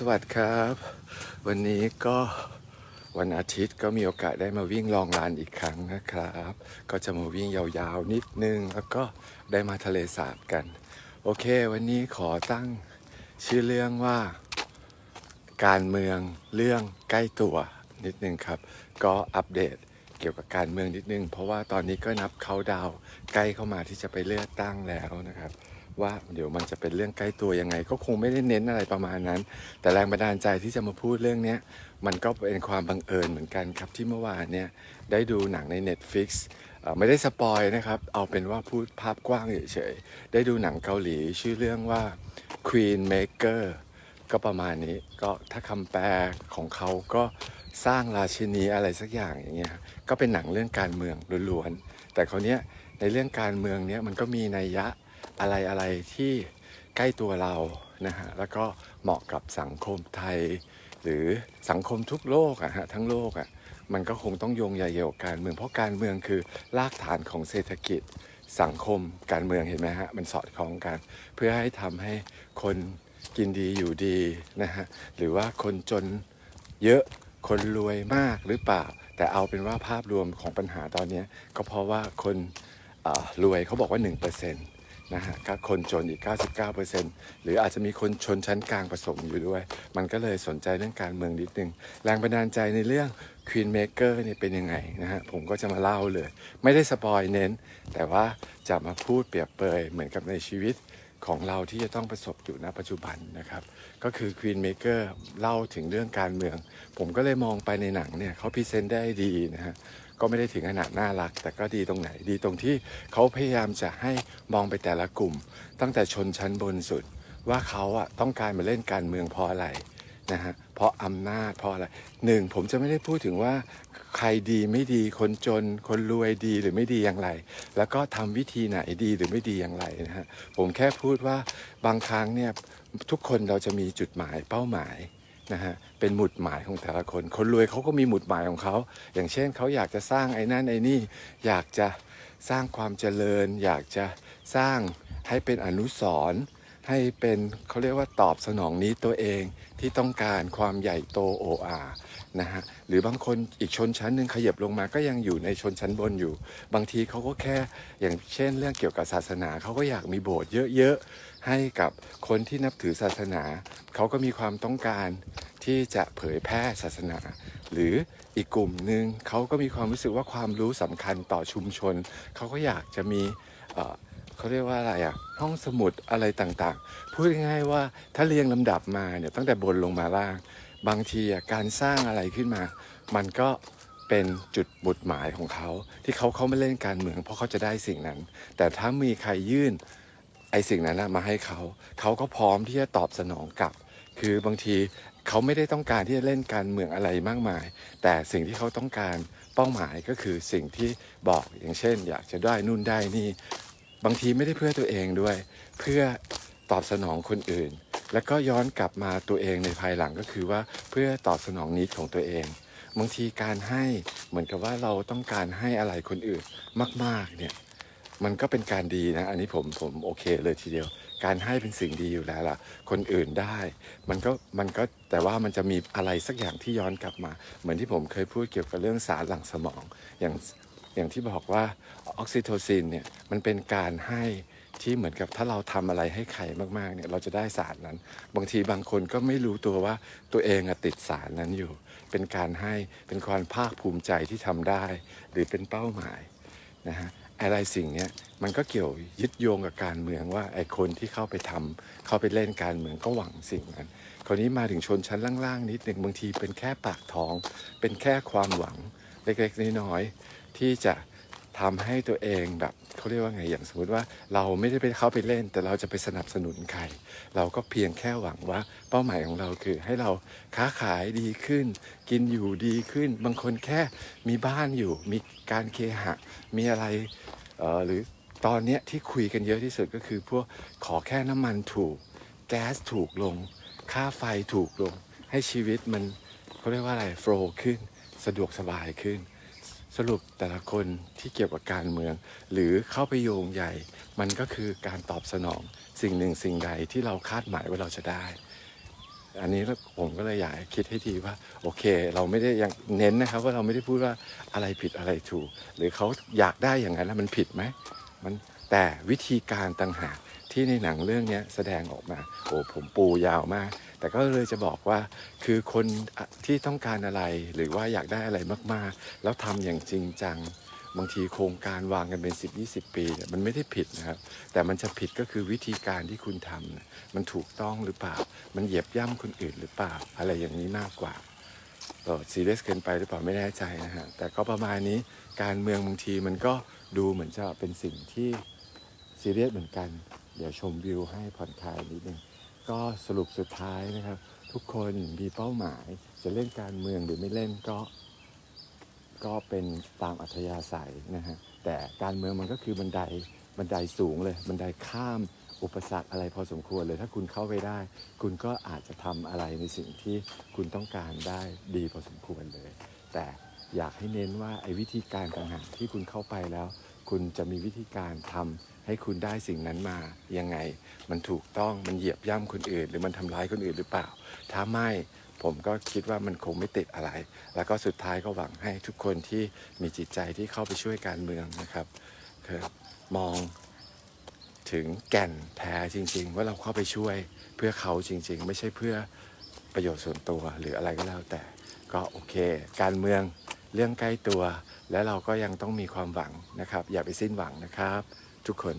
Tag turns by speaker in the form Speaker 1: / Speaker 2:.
Speaker 1: สวัสดีครับ วันนี้ก็วันอาทิตย์ก็มีโอกาสได้มาวิ่งลองลานอีกครั้งนะครับ ก็จะมาวิ่งยาวๆนิดนึง แล้วก็ได้มาทะเลสาบกัน โอเค วันนี้ขอตั้งชื่อเรื่องว่า การเมืองเรื่องใกล้ตัวนิดนึงครับ ก็อัปเดตเกี่ยวกับการเมืองนิดนึง เพราะว่าตอนนี้ก็นับเขาดาวใกล้เข้ามาที่จะไปเลือกตั้งแล้วนะครับ ว่าเดี๋ยวมันจะเป็นเรื่องใกล้ตัวยังไง ก็คงไม่ได้เน้นอะไรประมาณนั้น แต่แรงบันดาลใจที่จะมาพูดเรื่องนี้มันก็เป็นความบังเอิญเหมือนกันครับที่เมื่อวานเนี่ยได้ดูหนังใน Netflix ไม่ได้สปอยนะครับ เอาเป็นว่าพูดภาพกว้างเฉยๆได้ดูหนังเกาหลีชื่อเรื่องว่า Queen Maker ก็ประมาณนี้ก็ถ้าคำแปลของเขาก็สร้างราชินีอะไรสักอย่างอย่างเงี้ยก็เป็นหนังเรื่องการเมืองล้วนๆแต่เขาวเนี้ยในเรื่องการเมืองเนี้ยมันก็มีนัยยะ อะไรอะไรที่ใกล้ตัวเรานะฮะแล้วก็เหมาะกับสังคมไทย หรือสังคมทุกโลกอะฮะทั้งโลกอะมันก็คงต้องโยงใยเกี่ยวกับการเมืองเพราะการเมืองคือรากฐานของเศรษฐกิจสังคมการเมืองเห็นไหมฮะมันสอดคล้องกัน เพื่อให้ทำให้คนกินดีอยู่ดีนะฮะหรือว่าคนจนเยอะคนรวยมากหรือเปล่า แต่เอาเป็นว่าภาพรวมของปัญหาตอนนี้ก็เพราะว่าคนรวยเขาบอกว่า 1% นะฮะก็คนจนอีก 99%หรืออาจจะมีคนชนชั้นกลางผสมอยู่ด้วย มันก็เลยสนใจเรื่องการเมืองนิดนึง แรงบันดาลใจในเรื่อง Queen Maker เนี่ยเป็นยังไงนะฮะ ผมก็จะมาเล่าเลย ไม่ได้สปอยเน้น แต่ว่าจะมาพูดเปรียบเปยเหมือนกับในชีวิตของเราที่จะต้องประสบอยู่ณปัจจุบันนะครับ ก็คือ Queen Maker เล่าถึงเรื่องการเมือง ผมก็เลยมองไปในหนังเนี่ยเขาพรีเซนต์ได้ดีนะฮะ ก็ไม่ได้ถึงขนาดน่ารัก แต่ก็ดีตรงไหนดีตรงที่เขาพยายามจะให้มองไปแต่ละกลุ่ม ตั้งแต่ชนชั้นบนสุด ว่าเขาอะต้องการมาเล่นการเมืองเพราะอะไรนะฮะเพราะอำนาจเพราะอะไรหนึ่งผมจะไม่ได้พูดถึงว่าใครดีไม่ดีคนจน คนรวยดีหรือไม่ดีอย่างไร แล้วก็ทำวิธีไหนดีหรือไม่ดีอย่างไรนะฮะผมแค่พูดว่าบางครั้งเนี่ยทุกคนเราจะมีจุดหมายเป้าหมาย นะฮะเป็นหมุดหมายของแต่ละคน คนรวยเขาก็มีหมุดหมายของเขา อย่างเช่นเขาอยากจะสร้างไอ้นั่นไอ้นี่ อยากจะสร้างความเจริญ อยากจะสร้างให้เป็นอนุสรณ์ให้เป็นเขาเรียกว่าตอบสนองนี้ตัวเองที่ต้องการความใหญ่โตโออานะฮะหรือบางคนอีกชนชั้นหนึ่งขยับลงมาก็ยังอยู่ในชนชั้นบนอยู่ บางทีเขาก็แค่อย่างเช่น เรื่องเกี่ยวกับศาสนาเขาก็อยากมีโบสถ์เยอะๆ ให้กับคนที่นับถือศาสนา เขาก็มีความต้องการที่จะเผยแพร่ศาสนา หรืออีกกลุ่มหนึ่งเขาก็มีความรู้สึกว่าความรู้สำคัญต่อชุมชน เขาก็อยากจะมีเเขาเรียกว่าอะไรอะห้องสมุดอะไรต่างๆ พูดง่ายๆว่าถ้าเรียงลำดับมาเนี่ยตั้งแต่บนลงมาล่าง บางทีอะการสร้างอะไรขึ้นมา มันก็เป็นจุดบุดหมายของเขา ที่เขาเขาไม่เล่นการเมืองเพราะเขาจะได้สิ่งนั้น แต่ถ้ามีใครยื่น อ้สิ่งนั้นนะมาให้เขา เขาก็พร้อมที่จะตอบสนองกลับ คือบางทีเขาไม่ได้ต้องการที่จะเล่นการเมืองอะไรมากมาย แต่สิ่งที่เขาต้องการเป้าหมายก็คือสิ่งที่บอกอย่างเช่น อยากจะได้นู่นได้นี่ บางทีไม่ได้เพื่อตัวเองด้วย เพื่อตอบสนองคนอื่น แล้วก็ย้อนกลับมาตัวเองในภายหลังก็คือว่าเพื่อตอบสนองนิดของตัวเองบางทีการให้เหมือนกับว่าเราต้องการให้อะไรคนอื่นมาก ๆ เนี่ย มันก็เป็นการดีนะ อันนี้ผมผมโอเคเลยทีเดียว การให้เป็นสิ่งดีอยู่แล้วล่ะ คนอื่นได้ มันก็มันก็แต่ว่ามันจะมีอะไรสักอย่างที่ย้อนกลับมา เหมือนที่ผมเคยพูดเกี่ยวกับเรื่องสารหลั่งสมอง อย่างอย่างที่บอกว่าออกซิโทซินเนี่ยมันเป็นการให้ที่เหมือนกับถ้าเราทำอะไรให้ใครมากๆเนี่ยเราจะได้สารนั้น บางทีบางคนก็ไม่รู้ตัวว่าตัวเองอะติดสารนั้นอยู่ เป็นการให้เป็นความภาคภูมิใจที่ทำได้ หรือเป็นเป้าหมายนะฮะ อะไรสิ่งนี้มันก็เกี่ยวยึดโยงกับการเมืองว่าไอ้คนที่เข้าไปทำเข้าไปเล่นการเมืองก็หวังสิ่งนั้นคราวนี้มาถึงชนชั้นล่างๆนิดหนึ่งบางทีเป็นแค่ปากท้อง เป็นแค่ความหวังเล็กๆน้อยๆที่จะทำให้ตัวเองแบบเขาเรียกว่าไงอย่างสมมติว่าเราไม่ได้ไปเข้าไปเล่น แต่เราจะไปสนับสนุนใครเราก็เพียงแค่หวังว่า เป้าหมายของเราคือให้เราค้าขายดีขึ้น กินอยู่ดีขึ้น บางคนแค่มีบ้านอยู่ มีการเคหะ มีอะไร หรือตอนเนี้ยที่คุยกันเยอะที่สุดก็คือพวกขอแค่น้ำมันถูก แก๊สถูกลง ค่าไฟถูกลง ให้ชีวิตมันเขาเรียกว่าอะไรโฟล์ขึ้น สะดวกสบายขึ้น สรุปแต่ละคนที่เกี่ยวกับการเมือง หรือเข้าไปโยงใหญ่ มันก็คือการตอบสนอง สิ่งหนึ่งสิ่งใดที่เราคาดหมายว่าเราจะได้ อันนี้แล้วผมก็เลยอยากคิดให้ทีว่า โอเค เราไม่ได้ยังเน้นนะครับ ว่าเราไม่ได้พูดว่าอะไรผิดอะไรถูก หรือเขาอยากได้อย่างนั้นแล้วมันผิดไหมมันแต่วิธีการต่างหากที่ในหนังเรื่องนี้แสดงออกมาโอ้ผมปูยาวมาก แต่ก็เลยจะบอกว่าคือคนที่ต้องการอะไรหรือว่าอยากได้อะไรมากๆ แล้วทำอย่างจริงจัง บางทีโครงการวางกันเป็น 10 20 ปีเนี่ยมันไม่ได้ผิดนะครับ แต่มันจะผิดก็คือวิธีการที่คุณทำนะมันถูกต้องหรือเปล่า มันเหยียบย่ำคนอื่นหรือเปล่า อะไรอย่างนี้มากกว่าเออซีเรียสเกินไปหรือเปล่าไม่แน่ใจนะฮะแต่ก็ประมาณนี้การเมืองบางทีมันก็ดูเหมือนจะเป็นสิ่งที่ซีเรียสเหมือนกัน เดี๋ยวชมวิวให้ผ่อนคลายนิดนึงก็สรุปสุดท้ายนะครับ ทุกคนมีเป้าหมายจะเล่นการเมืองหรือไม่เล่นก็ ก็เป็นตามอัธยาศัยนะฮะแต่การเมืองมันก็คือบันไดบันไดสูงเลยบันไดข้ามอุปสรรคอะไรพอสมควรเลยถ้าคุณเข้าไปได้ คุณก็อาจจะทำอะไรในสิ่งที่คุณต้องการได้ดีพอสมควรเลย แต่อยากให้เน้นว่าไอ้วิธีการต่างหากที่คุณเข้าไปแล้ว คุณจะมีวิธีการทำให้คุณได้สิ่งนั้นมายังไง มันถูกต้องมันเหยียบย่ำคนอื่น หรือมันทำร้ายคนอื่นหรือเปล่า ถ้าไม่ ผมก็คิดว่ามันคงไม่ติดอะไร แล้วก็สุดท้ายก็หวังให้ทุกคนที่มีจิตใจที่เข้าไปช่วยการเมืองนะครับคือมองถึงแก่นแท้จริง ๆ ว่าเราเข้าไปช่วยเพื่อเขาจริง ๆ ไม่ใช่เพื่อประโยชน์ส่วนตัวหรืออะไรก็แล้วแต่ก็โอเค การเมืองเรื่องใกล้ตัว และเราก็ยังต้องมีความหวังนะครับ อย่าไปสิ้นหวังนะครับ ทุกคน